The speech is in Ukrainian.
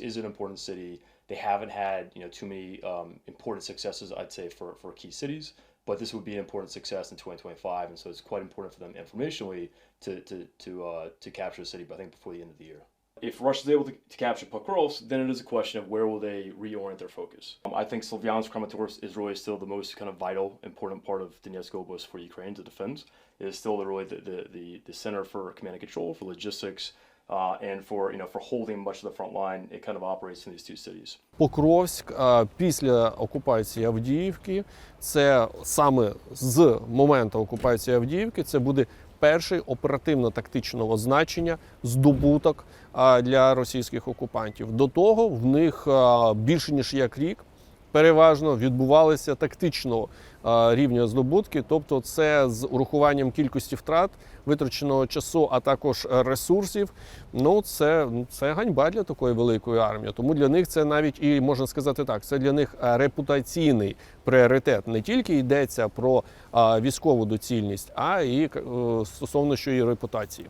Is an important city. They haven't had you know too many um, important successes, I'd say, for for key cities. But this would be an important success in 2025, and so it's quite important for them informationally to to to uh, to capture the city. But I think before the end of the year. If Russia is able to, to capture Pokrovsk, then it is a question of where will they reorient their focus. Um, I think Slavyansk Kramatorsk is really still the most kind of vital, important part of Donetsk Oblast for Ukraine to defend. It is still the, really the, the, the, the center for command and control, for logistics, and for you know for holding much of the front line. It kind of operates in these two cities. Покровськ після окупації Авдіївки, це саме з моменту окупації Авдіївки, це буде перший оперативно-тактичного значення здобуток для російських окупантів. До того в них більше ніж як рік. Переважно відбувалися тактичного рівня здобутки, тобто це з урахуванням кількості втрат, витраченого часу, а також ресурсів. Ну це, це ганьба для такої великої армії. Тому для них це навіть і можна сказати так, це для них е, репутаційний пріоритет. Не тільки йдеться про військову доцільність, а і е, стосовно що і репутації.